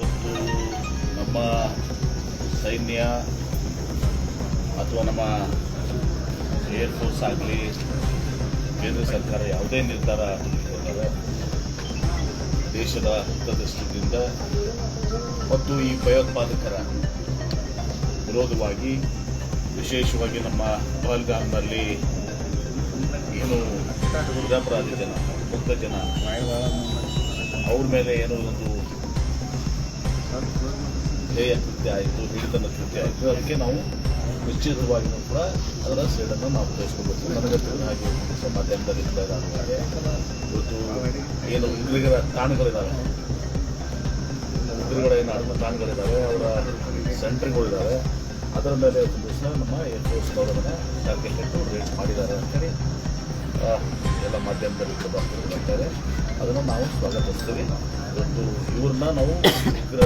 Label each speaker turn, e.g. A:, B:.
A: ಇವತ್ತು ನಮ್ಮ ಸೈನ್ಯ ಅಥವಾ ನಮ್ಮ ಏರ್ಫೋರ್ಸ್ ಆಗಲಿ, ಕೇಂದ್ರ ಸರ್ಕಾರ ಯಾವುದೇ ನಿರ್ಧಾರ ತೆಗೆದುಕೊಂಡರೆ ದೇಶದ ಹಿತದೃಷ್ಟಿಯಿಂದ ಮತ್ತು ಈ ಭಯೋತ್ಪಾದಕರ ವಿರೋಧವಾಗಿ ವಿಶೇಷವಾಗಿ ನಮ್ಮ ಪಹಲ್ಗಾಮ್ನಲ್ಲಿ ಏನು ನಿರಪರಾಧಿ ಜನ ಮುಕ್ತ ಜನ, ಅವ್ರ ಮೇಲೆ ಏನೋ ಒಂದು ಹೇಯ ಕೃತ್ಯ ಆಯಿತು ಹಿಡಿತನ ಕೃತ್ಯ ಆಯಿತು, ಅದಕ್ಕೆ ನಾವು ನಿಶ್ಚಿತವಾಗಿಯೂ ಕೂಡ ಅದರ ಸೇಡನ್ನು ನಾವು ತೋರಿಸ್ಕೋಬೇಕು ನನಗೆ ಹಾಗೆ ಮಾಧ್ಯಮದಲ್ಲಿ ಇದ್ದಾರೆ ಇವತ್ತು ಏನು ಉಗ್ರಿಗರ ತಾಣಗಳಿದ್ದಾವೆ ಉಗ್ರಿಗಳ ಏನು ಆಡುವ ತಾಣಗಳಿದ್ದಾವೆ ಅವರ ಸೆಂಟ್ರ್ಗಳಿದ್ದಾವೆ ಅದರ ಮೇಲೆ ಒಂದು ದಿವಸ ನಮ್ಮ ಏರ್ಫೋರ್ಸ್ ಅವರನ್ನ ಟಾರ್ಗೆಟ್ ಇಟ್ಟು ರೇಟ್ ಮಾಡಿದ್ದಾರೆ ಅಂತೇಳಿ ಎಲ್ಲ ಮಾಧ್ಯಮದಲ್ಲಿ ಬರ್ತಾರೆ ಅದನ್ನು ನಾವು ಸ್ವಾಗತಿಸ್ತೀವಿ. ಇವತ್ತು ಇವ್ರನ್ನ ನಾವು ಉಗ್ರ